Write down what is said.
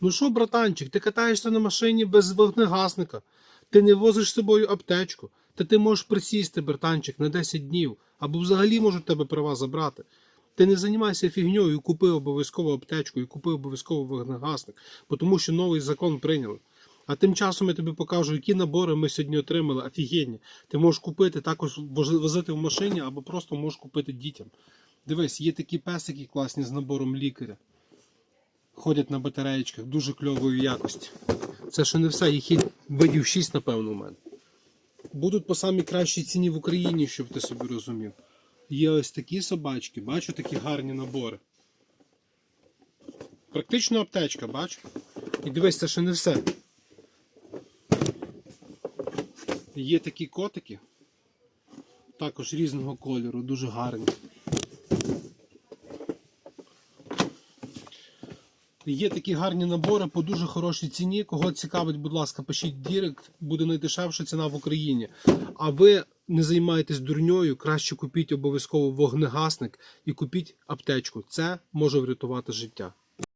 Ну що, братанчик, ти катаєшся на машині без вогнегасника, ти не возиш з собою аптечку, та ти можеш присісти, братанчик, на 10 днів, або взагалі можуть тебе права забрати. Ти не займайся фігньою, і купи обов'язково аптечку, і купи обов'язково вогнегасник, тому що новий закон прийняли. А тим часом я тобі покажу, які набори ми сьогодні отримали. Офігенні. Ти можеш купити також возити в машині, або просто можеш купити дітям. Дивись, є такі песики класні з набором лікаря. Ходять на батареєчках, дуже кльової якості. Це ще не все, їх видів 6, напевно, у мене. Будуть по самій кращій ціні в Україні, щоб ти собі розумів. Є ось такі собачки, бачу такі гарні набори. Практично аптечка, бачу. І дивись, це ще не все. Є такі котики, також різного кольору, дуже гарні. Є такі гарні набори по дуже хорошій ціні. Кого цікавить, будь ласка, пишіть Дірект, буде найдешевша ціна в Україні. А ви не займаєтесь дурньою, краще купіть обов'язково вогнегасник і купіть аптечку. Це може врятувати життя.